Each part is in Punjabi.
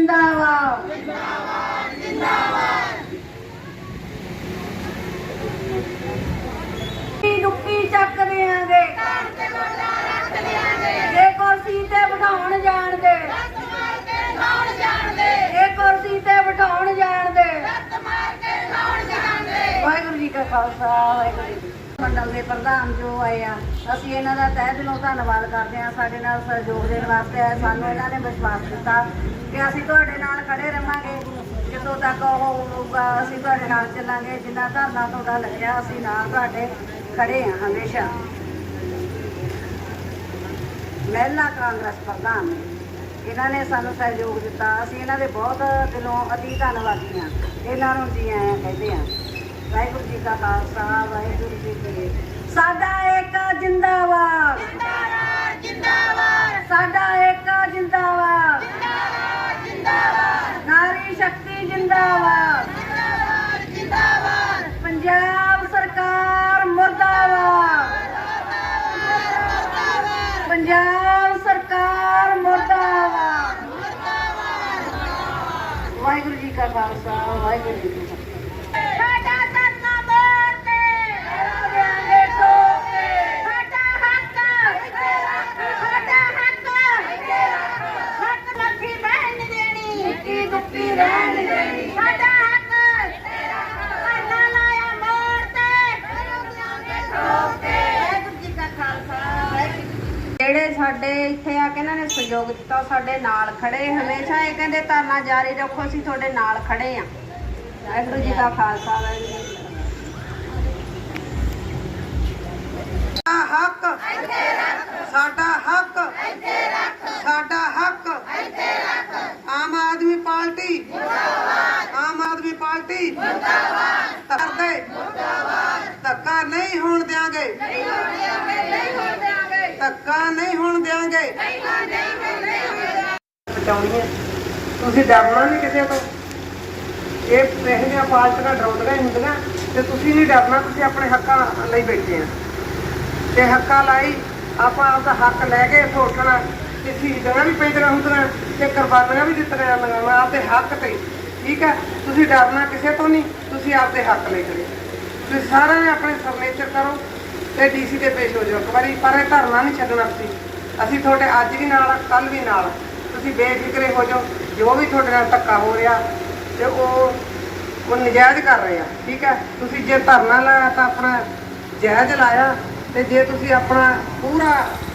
ਜਿੰਦਾਬਾਦ ਜਿੰਦਾਬਾਦ ਦੁੱਕੀ ਚੱਕ ਦਿਆਂਗੇ ਜੇ ਕੁਰਸੀ ਤੇ ਬਿਠਾਉਣ ਜਾਣਦੇ ਇਹ ਕੁਰਸੀ ਤੇ ਬਿਠਾਉਣ ਜਾਣਦੇ ਵਾਹਿਗੁਰੂ ਜੀ ਕਾ ਖਾਲਸਾ ਵਾਹਿਗੁਰੂ ਜੀ ਮੰਡਲ ਦੇ ਪ੍ਰਧਾਨ ਜੋ ਆਏ ਆ ਅਸੀਂ ਇਹਨਾਂ ਦਾ ਤਹਿ ਦਿਲੋਂ ਧੰਨਵਾਦ ਕਰਦੇ ਹਾਂ ਸਾਡੇ ਨਾਲ ਸਹਿਯੋਗ ਦੇਣ ਵਾਸਤੇ ਆਏ ਸਾਨੂੰ ਇਹਨਾਂ ਨੇ ਵਿਸ਼ਵਾਸ ਦਿੱਤਾ ਕਿ ਅਸੀਂ ਤੁਹਾਡੇ ਨਾਲ ਖੜੇ ਰਵਾਂਗੇ ਜਦੋਂ ਤੱਕ ਉਹ ਹੋਊਗਾ ਅਸੀਂ ਤੁਹਾਡੇ ਨਾਲ ਚੱਲਾਂਗੇ। ਜਿੰਨਾ ਧਰਨਾ ਤੁਹਾਡਾ ਲੱਗਿਆ ਅਸੀਂ ਨਾਲ ਤੁਹਾਡੇ ਖੜੇ ਹਾਂ ਹਮੇਸ਼ਾ। ਮਹਿਲਾ ਕਾਂਗਰਸ ਪ੍ਰਧਾਨ ਇਹਨਾਂ ਨੇ ਸਾਨੂੰ ਸਹਿਯੋਗ ਦਿੱਤਾ। ਅਸੀਂ ਇਹਨਾਂ ਦੇ ਬਹੁਤ ਦਿਲੋਂ ਅਤੀ ਧੰਨਵਾਦੀ ਹਾਂ। ਇਹਨਾਂ ਨੂੰ ਜੀ ਆਇਆਂ ਕਹਿੰਦੇ ਹਾਂ ਵਾਹਿਗੁਰੂ ਜੀ ਕਾ ਖਾਲਸਾ ਵਾਹਿਗੁਰੂ ਜੀ ਕੀ ਫਤਿਹ। ਸਾਡਾ ਇੱਕ ਜਿੰਦਾਬਾਦ। ਸਾਡਾ ਇੱਕ ਜਿੰਦਾਬਾਦ ਨਾਰੀ ਸ਼ਕਤੀ ਜਿੰਦਾਬਾਦ ਪੰਜਾਬ ਸਰਕਾਰ ਮੁਰਦਾਬਾਦ ਪੰਜਾਬ ਸਰਕਾਰ ਮੁਰਦਾਬਾਦ ਵਾਹਿਗੁਰੂ ਜੀ ਕਾ ਖਾਲਸਾ ਵਾਹਿਗੁਰੂ ਜੀ ਕੀ ਫਤਿਹ ਸਾਡਾ ਧਰਨਾ ਮੋੜ ਤੇ ਦੇਾਂਗੇ ਠੋਕ ਕੇ ਸਾਡਾ ਹੱਕ ਸਾਡਾ ਹੱਕ ਹੱਕ ਲੱਖੀ ਰਹਿਣ ਨੀ ਦੇਣੀ ਇੱਕੀ ਦੁੱਕੀ ਰਹਿਣ ਨੀ ਦੇਣੀ ਸਾਡਾ ਹੱਕ ਧਰਨਾ ਲਾਇਆ ਮੋੜ ਤੇ ਠੋਕ ਕੇ ਵਾਹਿਗੁਰੂ ਜੀ ਕਾ ਖਾਲਸਾ ਵਾਹਿਗੁਰੂ ਜੀ ਕੀ ਫਤਿਹ। ਜਿਹੜੇ ਸਾਡੇ ਇੱਥੇ ਆ ਕੇ ਇਹਨਾਂ ਨੇ ਸਹਿਯੋਗ ਦਿੱਤਾ ਸਾਡੇ ਨਾਲ ਖੜੇ। ਹਮੇਸ਼ਾ ਇਹ ਕਹਿੰਦੇ ਧਰਨਾ ਜਾਰੀ ਰੱਖੋ ਅਸੀਂ ਤੁਹਾਡੇ ਨਾਲ ਖੜੇ ਆ। ਵਾਹਿਗੁਰੂ ਜੀ ਕਾ ਖਾਲਸਾ, ਵਾਹਿਗੁਰੂ ਜੀ ਕੀ ਫਤਿਹ। ਸਾਡਾ ਹੱਕ ਸਾਡਾ ਹੱਕ ਸਾਡਾ ਹੱਕ। Aam Aadmi party, Aam Aadmi party. ਕਰਦੇ। ਧੱਕਾ ਨਹੀਂ ਹੋਣ ਦਿਆਂਗੇ। ਧੱਕਾ ਨਹੀਂ ਹੋਣ ਦਿਆਂਗੇ। ਬਚਾਉਣੀ ਹੈ। ਤੁਸੀਂ ਡਰਨਾ ਨਹੀਂ ਕਿਸੇ ਤੋਂ। ਇਹ ਇਹੋ ਜਿਹੀਆਂ ਪਾਰਟੀਆਂ ਡਰਾਉਂਦੀਆਂ ਹੀ ਹੁੰਦੀਆਂ, ਤੇ ਤੁਸੀਂ ਨਹੀਂ ਡਰਨਾ, ਤੁਸੀਂ ਆਪਣੇ ਹੱਕਾਂ ਲਈ ਬੈਠੇ ਆ। ਤੇ ਹੱਕਾਂ ਲਈ, ਆਪਾਂ ਆਪਦਾ ਹੱਕ ਲੈ ਕੇ ਸੋਚਣਾ ਤੇ ਸ਼ਹੀਦਾਂ ਵੀ ਪੈਂਦੀਆਂ ਹੁੰਦੀਆਂ, ਤੇ ਕੁਰਬਾਨੀਆਂ ਵੀ ਦਿੱਤੀਆਂ ਜਾਂਦੀਆਂ ਆਪਦੇ ਹੱਕ ਤੇ। ਠੀਕ ਹੈ? ਤੁਸੀਂ ਡਰਨਾ ਕਿਸੇ ਤੋਂ ਨਹੀਂ, ਤੁਸੀਂ ਆਪਦੇ ਹੱਕ ਲਈ ਖੜੇ ਤੁਸੀਂ ਸਾਰਿਆਂ ਨੇ ਆਪਣੇ ਸਿਗਨੇਚਰ ਕਰੋ, ਤੇ ਡੀਸੀ ਤੇ ਪੇਸ਼ ਹੋ ਜਾਓ ਇੱਕ ਵਾਰੀ, ਪਰ ਇਹ ਧਰਨਾ ਨਹੀਂ ਛੱਡਣਾ ਤੁਸੀਂ। ਅਸੀਂ ਤੁਹਾਡੇ ਅੱਜ ਵੀ ਨਾਲ ਕੱਲ ਵੀ ਨਾਲ। ਤੁਸੀਂ ਬੇਫਿਕਰੇ ਹੋ ਜਾਓ, ਜੋ ਵੀ ਤੁਹਾਡੇ ਨਾਲ ਧੱਕਾ ਹੋ ਰਿਹਾ ਤੇ ਉਹ ਉਹ ਨਜਾਇਜ਼ ਕਰ ਰਹੇ ਆ, ਠੀਕ ਹੈ? ਤੁਸੀਂ ਜੇ ਧਰਨਾ ਲਾਇਆ ਤਾਂ ਆਪਣਾ ਜਾਇਜ਼ ਲਾਇਆ ਤੇ ਜੇ ਤੁਸੀਂ ਆਪਣਾ ਪੂਰਾ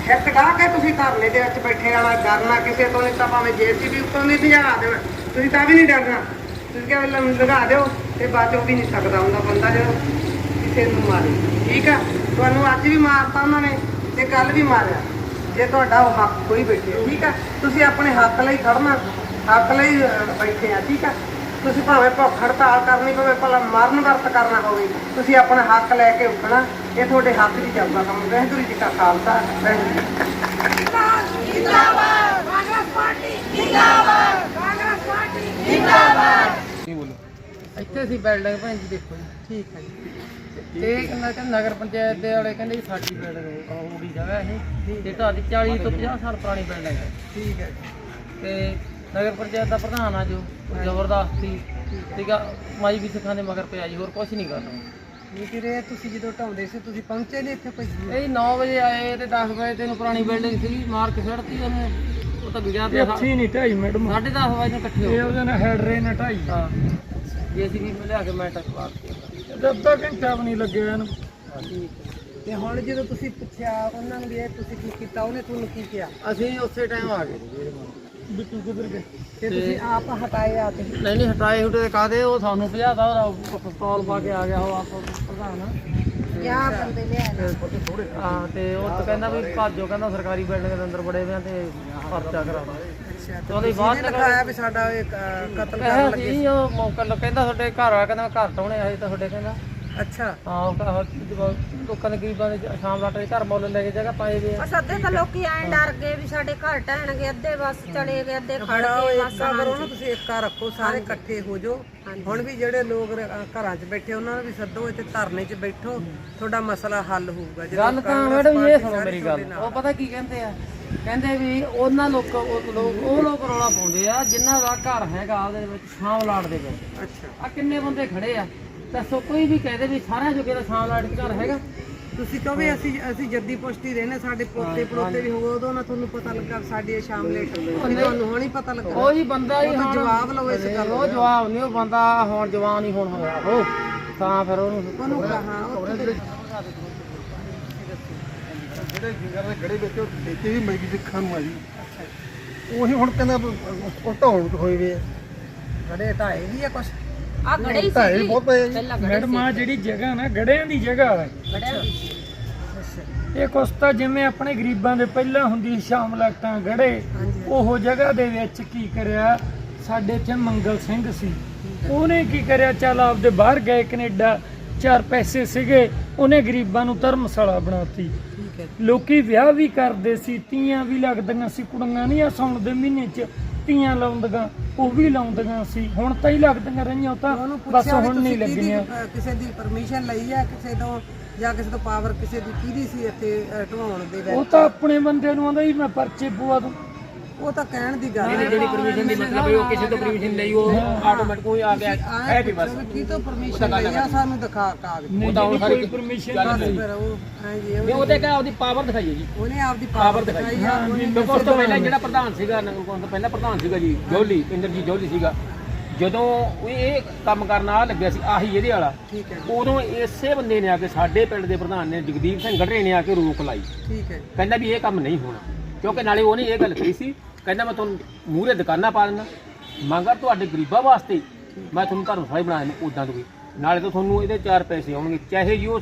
ਹਿੱਤ ਢਾ ਕੇ ਤੁਸੀਂ ਧਰਨੇ ਦੇ ਵਿੱਚ ਬੈਠੇ ਰਹਿਣਾ, ਡਰਨਾ ਕਿਸੇ ਤੋਂ ਨਹੀਂ, ਤਾਂ ਭਾਵੇਂ ਜੇਸੀਬੀ ਉੱਤੋਂ ਨਹੀਂ ਭਜਾ ਦੇਣਾ ਤੁਸੀਂ ਤਾਂ ਵੀ ਨਹੀਂ ਡਰਨਾ। ਤੁਸੀਂ ਕਿਹਾ ਲਗਾ ਦਿਓ ਤੇ ਬਾਅਦ ਚ ਵੀ ਨਹੀਂ ਸਕਦਾ ਹੁੰਦਾ ਬੰਦਾ ਜਦੋਂ ਕਿਸੇ ਨੂੰ ਮਾਰੇ, ਠੀਕ ਆ ਤੁਹਾਨੂੰ ਅੱਜ ਵੀ ਮਾਰਤਾ ਉਹਨਾਂ ਨੇ ਤੇ ਕੱਲ ਵੀ ਮਾਰਿਆ। ਜੇ ਤੁਹਾਡਾ ਉਹ ਹੱਕ ਕੋਈ ਬੈਠੇ, ਠੀਕ ਆ ਤੁਸੀਂ ਆਪਣੇ ਹੱਕ ਲਈ ਖੜਨਾ ਹੱਕ ਲਈ ਬੈਠੇ ਆ, ਠੀਕ ਆ ਤੁਸੀਂ ਭਾਵੇਂ ਭੁੱਖ ਹੜਤਾਲ ਕਰਨੀ ਪਵੇ ਭਲਾ ਮਰਨ ਵਰਤ ਕਰਨਾ ਹੋਵੇ ਤੁਸੀਂ ਆਪਣਾ ਹੱਕ ਲੈ ਕੇ ਉੱਠਣਾ ਇਹ ਤੁਹਾਡੇ ਹੱਕ ਦੀ ਚੱਲਦਾ ਕੰਮ। ਵਾਹਿਗੁਰੂ ਜੀ ਕਾ ਖਾਲਸਾ ਵਾਹਿਗੁਰੂ ਜੀ। ਇੱਥੇ ਅਸੀਂ ਬਿਲਡਿੰਗ ਭੈਣ ਜੀ ਦੇਖੋ ਜੀ ਠੀਕ ਹੈ ਜੀ। ਤੇ ਕਹਿੰਦਾ ਕਿ ਨਗਰ ਪੰਚਾਇਤ ਦੇ ਵਾਲੇ ਕਹਿੰਦੇ ਸਾਡੀ ਬਿਲਡਿੰਗ ਉਹਦੀ ਜਗ੍ਹਾ ਇਹ। ਤੇ ਤੁਹਾਡੀ 40 ਤੋਂ 50 ਸਾਲ ਪੁਰਾਣੀ ਬਿਲਡਿੰਗ ਹੈ ਠੀਕ ਹੈ ਤੇ ਨਗਰ ਪੰਚਾਇਤ ਦਾ ਪ੍ਰਧਾਨ ਆ ਜੋ ਉਹ ਜ਼ਬਰਦਸਤੀ ਠੀਕ ਆ ਮਾਈ ਵੀ ਸਿੱਖਾਂ ਦੇ ਮਗਰ ਪਿਆ ਜੀ ਹੋਰ ਕੁਝ ਨਹੀਂ ਕਰਨਾ। ਨਹੀਂ ਕਿ ਰੇ ਤੁਸੀਂ ਜਦੋਂ ਢਾਉਂਦੇ ਸੀ ਤੁਸੀਂ ਪਹੁੰਚੇ ਨਹੀਂ ਇੱਥੇ ਕੋਈ ਇਹ 9 ਵਜੇ ਆਏ ਤੇ 10 ਵਜੇ ਤੈਨੂੰ ਪੁਰਾਣੀ ਬਿਲਡਿੰਗ ਸੀ ਮਾਰ ਕੇ ਛੱਡਤੀ ਉਹਨੇ ਉਹ ਤਾਂ ਗਿਆ ਤੇ ਨਹੀਂ ਢਾਈ ਮੈਡਮ। 10:30 ਵਜੇ ਨੂੰ ਇਕੱਠੇ ਹੋ ਇਹ ਉਹਦੇ ਨਾਲ ਹੈਡ ਰੇ ਨੇ ਢਾਈ। ਹਾਂ। ਜੇ ਅਸੀਂ ਵੀ ਲਿਆ ਕੇ ਮੈਂ ਟੱਕ ਪਾ ਦਿੱਤੀ। ਜਦ ਤੱਕ ਘੰਟਾ ਵੀ ਨਹੀਂ ਲੱਗਿਆ ਇਹਨੂੰ। ਤੇ ਹੁਣ ਜਦੋਂ ਤੁਸੀਂ ਪੁੱਛਿਆ ਉਹਨਾਂ ਨੂੰ ਵੀ ਇਹ ਤੁਸੀਂ ਕੀ ਕੀਤਾ ਉਹਨੇ ਤੁਹਾਨੂੰ ਕੀ ਕਿਹਾ? ਅਸੀਂ ਉਸੇ ਟਾਈਮ ਆ ਗਏ। ਜੀ ਬਿੱਟੂ ਕਿੱਧਰ ਗਏ? ਤੇ ਤੁਸੀਂ ਆਪ ਹਟਾਏ ਆ ਕੇ ਨਹੀਂ ਨਹੀਂ ਹਟਾਏ ਹੁਟੇ ਕਾਦੇ ਉਹ ਸਾਨੂੰ ਭਜਾਦਾ ਉਹਦਾ ਪਿਸਤੌਲ ਪਾ ਕੇ ਆ ਗਿਆ ਉਹ ਆਪ ਪ੍ਰਧਾਨ ਕਿਆ ਬੰਦੇ ਲਿਆ ਹਾਂ ਤੇ ਉਹ ਤਾਂ ਕਹਿੰਦਾ ਵੀ ਭਾਜੋ ਕਹਿੰਦਾ ਸਰਕਾਰੀ ਬਿਲਡਿੰਗ ਦੇ ਅੰਦਰ ਬੜੇ ਹੋਏ ਆ ਤੇ ਪਰਚਾ ਕਰਾਉਣਾ ਤੇ ਉਹਦੇ ਬਾਅਦ ਲਿਖਾਇਆ ਵੀ ਸਾਡਾ ਇਹ ਕਤਲ ਕਰਨ ਲੱਗੇ ਸੀ ਉਹ ਮੌਕਾ ਕਹਿੰਦਾ ਤੁਹਾਡੇ ਘਰ ਆ ਕਹਿੰਦਾ ਘਰ ਟਾਉਣੇ ਆਏ ਤਾਂ ਤੁਹਾਡੇ ਕਹਿੰਦਾ ਅੱਛਾ। ਹਾਂ ਉਹ ਕਹਾ ਲੋਕਾਂ ਦੇ ਗਰੀਬਾਂ ਦੇ ਸ਼ਾਮ ਰਾਤ ਦੇ ਘਰ ਮੁੱਲ ਲੈ ਕੇ ਜਗ੍ਹਾ ਪਾਏ ਵੇ ਆ। ਬਸ ਅੱਧੇ ਤਾਂ ਲੋਕੀ ਐਂ ਡਰ ਗਏ ਵੀ ਸਾਡੇ ਘਰ ਢਹਿਣਗੇ ਅੱਧੇ ਬਸ ਚਲੇ ਗਏ ਅੱਧੇ ਖੜ ਖੜਾ ਗਏ ਬਸ ਏਕਾ ਕਰੋ ਨਾ ਤੁਸੀਂ ਏਕਾ ਰੱਖੋ ਸਾਰੇ ਇਕੱਠੇ ਹੋ ਜਾਓ। ਹੁਣ ਵੀ ਜਿਹੜੇ ਲੋਕ ਰ- ਅ, ਘਰਾਂ 'ਚ ਬੈਠੇ ਉਹਨਾਂ ਨੂੰ ਵੀ ਸੱਦੋ ਇੱਥੇ ਧਰਨੇ 'ਚ ਬੈਠੋ ਤੁਹਾਡਾ ਮਸਲਾ ਹੱਲ ਹੋਊਗਾ। ਜਦੋਂ ਗੱਲ ਤਾਂ ਕਾਂਗਰਸ ਮੈਡਮ ਇਹ ਪਾਰਟੀ ਸੁਣੋ ਸਾਰੀ ਮੇਰੀ ਗੱਲ। ਤੁਹਾਡੇ ਨਾਲ ਉਹ ਪਤਾ ਕੀ ਕਹਿੰਦੇ ਆ? ਕਹਿੰਦੇ ਵੀ ਉਹਨਾਂ ਲੋਕ ਉਹ ਲੋਕ ਉਹ ਲੋਕ ਰੌਲਾ ਪਾਉਂਦੇ ਆ ਜਿਨ੍ਹਾਂ ਦਾ ਘਰ ਹੈਗਾ ਉਹਦੇ ਵਿੱਚ ਸ਼ਾਮਲਾਟ ਦੇ ਵਿੱਚ। ਅੱਛਾ। ਆ ਕਿੰਨੇ ਬੰਦੇ ਖੜੇ ਆ? ਦੱਸੋ ਕੋਈ ਵੀ ਕਹਦੇ ਵੀ ਸਾਰਿਆਂ ਜੋਗੇ ਦਾ ਸ਼ਾਮਲਾਟ ਚ ਘਰ ਹੈਗਾ। ਤੁਸੀਂ ਕਹੋ ਵੀ ਅਸੀਂ ਅਸੀਂ ਜੱਦੀ ਪੁਸ਼ਤੀ ਰਹਿੰਦੇ ਸਾਡੇ ਪੋਤੇ ਪੜੋਤੇ ਵੀ ਹੋਵੇ ਉਦੋਂ ਨਾ ਤੁਹਾਨੂੰ ਪਤਾ ਲੱਗਾ ਵੀ ਸਾਡੀ ਇਹ ਸ਼ਾਮ ਲੇਟ ਹੋਈ ਤੁਹਾਨੂੰ ਹੁਣ ਹੀ ਪਤਾ ਲੱਗਾ। ਉਹ ਜੀ ਬੰਦਾ ਹੀ ਹੁਣ ਜਵਾਬ ਲਓ ਇਸ ਗੱਲ ਉਹ ਜਵਾਬ ਨਹੀਂ ਉਹ ਬੰਦਾ ਹੁਣ ਜਵਾਨ ਹੀ ਹੁਣ ਹੋਇਆ ਉਹ। ਤਾਂ ਫਿਰ ਉਹਨੂੰ ਉਹਨੂੰ ਕਹਾ ਉਹ ਜਿਹੜੇ ਜਿੰਗਰ ਦੇ ਗੜੇ ਵਿੱਚ ਉਹ ਇੱਥੇ ਵੀ ਮੈਗੀ ਸਿੱਖਣ ਨੂੰ ਆਈ ਉਹੀ ਹੁਣ ਕਹਿੰਦਾ ਉਹ ਢਾਉਣ ਹੋਏ ਵੇ ਗੜੇ ਢਾਏ ਵੀ ਆ ਕੁਛ। ਆ ਗੜੇ ਹੀ ਢਾਏ ਸੀ ਬਹੁਤ ਪਏ ਆ ਜੀ। ਪਹਿਲਾਂ ਗੜੇ ਮੈਡਮ ਆ ਜਿਹੜੀ ਜਗ੍ਹਾ ਨਾ ਗੜਿਆਂ ਦੀ ਜਗ੍ਹਾ ਹੈ। ਗੜਿਆਂ ਦੀ ਸੀ। ਇਹ ਕੁਛ ਤਾਂ ਜਿਵੇਂ ਆਪਣੇ ਗਰੀਬਾਂ ਦੇ ਪਹਿਲਾਂ ਹੁੰਦੀ ਸ਼ਾਮ ਲਾਟਾਂ ਗੜੇ ਉਹ ਜਗ੍ਹਾ ਦੇ ਵਿੱਚ ਕੀ ਕਰਿਆ? ਸਾਡੇ ਇੱਥੇ ਮੰਗਲ ਸਿੰਘ ਸੀ। ਉਹਨੇ ਕੀ ਕਰਿਆ? ਚੱਲ ਆਪਦੇ ਬਾਹਰ ਗਏ ਕੈਨੇਡਾ ਚਾਰ ਪੈਸੇ ਸੀਗੇ ਉਹਨੇ ਗਰੀਬਾਂ ਨੂੰ ਧਰਮਸ਼ਾਲਾ ਬਣਾਤੀ। ਠੀਕ ਹੈ। ਲੋਕੀ ਵਿਆਹ ਵੀ ਕਰਦੇ ਸੀ ਤੀਆਂ ਵੀ ਲੱਗਦੀਆਂ ਸੀ ਕੁੜੀਆਂ ਨਹੀਂ ਆ ਸਾਉਣ ਦੇ ਮਹੀਨੇ 'ਚ ਤੀਆਂ ਲਾਉਂਦੀਆਂ। ਉਹ ਵੀ ਲਾਉਂਦੀਆਂ ਸੀ ਹੁਣ ਤਾਂ ਹੀ ਲੱਗਦੀਆਂ ਰਹੀਆਂ ਉਹ ਤਾਂ ਉਹਨੂੰ ਬਸ ਪੁੱਛਿਆ ਵੀ ਹੁਣ ਨਹੀਂ ਤੁਸੀਂ ਕਿਹਦੀ, ਲੱਗਣੀਆਂ ਅਹ, ਕਿਸੇ ਦੀ ਪਰਮਿਸ਼ਨ ਲਈ ਆ ਕਿਸੇ ਤੋਂ ਜਾਂ ਕਿਸੇ ਤੋਂ ਪਾਵਰ ਕਿਸੇ ਦੀ ਕਿਹਦੀ ਸੀ ਇੱਥੇ ਅਹ, ਢਵਾਉਣ ਦੇ ਉਹ ਵਿੱਚ ਤਾਂ ਆਪਣੇ ਬੰਦੇ ਨੂੰ ਆਂਦਾ ਹੀ ਮੈਂ ਪਰਚੇ ਪਵਾ ਦੂੰ। ਉਹ ਤਾਂ ਕਹਿਣ ਦੀ ਗੱਲ ਹੈ। ਜਿਹੜੀ ਪਰਮਿਸ਼ਨ ਦੀ ਮਤਲਬ ਉਹ ਕਿਸੇ ਤੋਂ ਪਰਮਿਸ਼ਨ ਲਈ ਉਹ ਆਟੋਮੈਟਿਕ ਹੀ ਆ ਗਿਆ। ਹੈ ਵੀ ਬਸ। ਕੀ ਤੋਂ ਪਰਮਿਸ਼ਨ ਲਈ ਆ ਸਾਨੂੰ ਦਿਖਾ ਕਾਗਜ਼। ਨਹੀਂ ਜਿਹੜੀ ਕੋਈ ਪਰਮਿਸ਼ਨ ਬਸ ਫਿਰ ਉਹ ਹਾਂਜੀ ਉਹ- ਉਹਦੇ ਕਾ ਉਹਦੀ ਪਾਵਰ ਦਿਖਾਈਏ ਜੀ। ਉਹਨੇ ਆਪਦੀ ਪਾਵਰ ਦਿਖਾਈ ਆ ਉਸ ਤੋਂ ਪਹਿਲਾਂ ਜਿਹੜਾ ਪ੍ਰਧਾਨ ਸੀਗਾ ਨਾ, ਉਸ ਤੋਂ ਪਹਿਲਾਂ ਪ੍ਰਧਾਨ ਸੀਗਾ ਜੀ ਜੋਲੀ ਇੰਦਰਜੀਤ ਜੋਲੀ ਸੀਗਾ। ਜਦੋਂ ਉਹ ਇਹ ਕੰਮ ਕਰਨ ਆ ਲੱਗਿਆ ਸੀ ਆਹੀ ਇਹਦੇ ਵਾਲਾ। ਠੀਕ ਹੈ। ਉਦੋਂ ਇਸੇ ਬੰਦੇ ਨੇ ਆ ਕੇ ਸਾਡੇ ਪਿੰਡ ਦੇ ਪ੍ਰਧਾਨ ਨੇ ਜਗਦੀਪ ਸਿੰਘ ਗੜਰੇ ਨੇ ਆ ਕੇ ਰੋਕ ਲਾਈ। ਠੀਕ ਹੈ। ਕਹਿੰਦਾ ਵੀ ਇਹ ਕੰਮ ਨਹੀਂ ਹੋਣਾ। ਕਿਉਂਕਿ ਨਾਲੇ ਉਹਨੇ ਇਹ ਗੱਲ ਕਹੀ ਸੀ ਕਹਿੰਦਾ ਮੈਂ ਤੁਹਾਨੂੰ ਮੂਹਰੇ ਦੁਕਾਨਾਂ ਪਾ ਦਿੰਦਾ। ਮਗਰ ਤੁਹਾਡੇ ਗਰੀਬਾਂ ਵਾਸਤੇ ਮੈਂ ਤੁਹਾਨੂੰ ਧਰਮਸ਼ਾਲਾ ਹੀ ਬਣਾ ਦਿੰਦਾ ਉਦਾਂ ਦੀ ਨਾਲੇ ਤਾਂ ਤੁਹਾਨੂੰ ਇਹਦੇ ਚਾਰ ਪੈਸੇ ਆਉਣਗੇ ਚਾਹੇ ਜੀ ਉਹ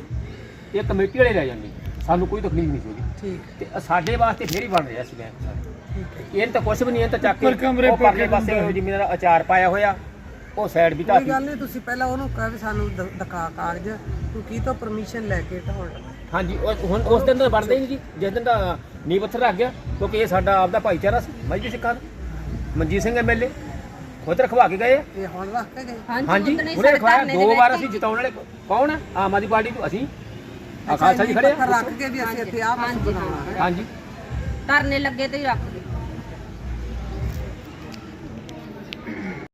ਇਹ ਕਮੇਟੀ ਵਾਲੇ ਲੈ ਜਾਂਦੇ ਸਾਨੂੰ ਕੋਈ ਤਕਲੀਫ ਨਹੀਂ ਠੀਕ। ਤੇ ਸਾਡੇ ਵਾਸਤੇ ਫੇਰ ਹੀ ਬਣ ਰਿਹਾ ਸੀ ਬੈਂਕ ਸਾਰੇ। ਇਹ ਤਾਂ ਕੁਝ ਵੀ ਨਹੀਂ ਇਹ ਤਾਂ ਚੱਕ ਕਮਰੇ ਉਹ ਪਰਲੇ ਕੇ ਪਾਸੇ ਜਿਵੇਂ ਦਾ ਅਚਾਰ ਪਾਇਆ ਹੋਇਆ ਉਹ ਸਾਈਡ ਵੀ ਕੋਈ ਧਾਤੀ। ਗੱਲ ਨਹੀਂ ਤੁਸੀਂ ਪਹਿਲਾਂ ਉਹਨੂੰ ਕਹੇ ਸਾਨੂੰ ਦਿਖਾ ਕਾਗਜ਼। ਤੂੰ ਕੀ ਤੋਂ ਪਰਮਿਸ਼ਨ ਲੈ ਕੇ ਢਾਉਣ ਹਾਂਜੀ ਉਹ ਹੁਣ ਉਸ ਦਿਨ ਤਾਂ ਬਣਦੇ ਹੀ ਨਹੀਂ ਜੀ। ਜਿਸ ਦਿਨ ਦਾ ਨੀਂਹ ਪੱਥਰ ਰੱਖ ਗਿਆ ਕਿਉਂਕਿ ਇਹ ਸਾਡਾ ਆਪਦਾ ਭਾਈਚਾਰਾ ਸੀ ਮਜਬੀ ਸਿੱਖਾਂ ਦਾ। ਮਨਜੀਤ ਸਿੰਘ ਐਮਐਲਏ ਖੁਦ ਰਖਵਾ ਕੇ ਗਏ ਆ। ਇਹ ਹੁਣ ਰੱਖ ਕੇ ਗਏ। ਹਾਂਜੀ ਉਹਨੇ ਰਖਵਾਇਆ। ਦੋ ਦੇ ਵਾਰ ਅਸੀਂ ਜਿਤਾਉਣ ਵਾਲੇ ਕੌਣ ਆ? ਆਮ ਆਦਮੀ ਪਾਰਟੀ ਤੋਂ ਅਸੀਂ। ਆ ਖਾਲਸਾ ਜੀ ਖੜੇ ਪੱਥਰ ਆ ਰੱਖ ਕੇ ਵੀ ਅਸੀਂ ਇੱਥੇ ਆਹ ਕੁਛ ਬਣਾਉਣਾ ਹੈ। ਹਾਂਜੀ। ਧਰਨੇ ਲੱਗੇ ਤੇ ਹੀ ਰੱਖ ਗਏ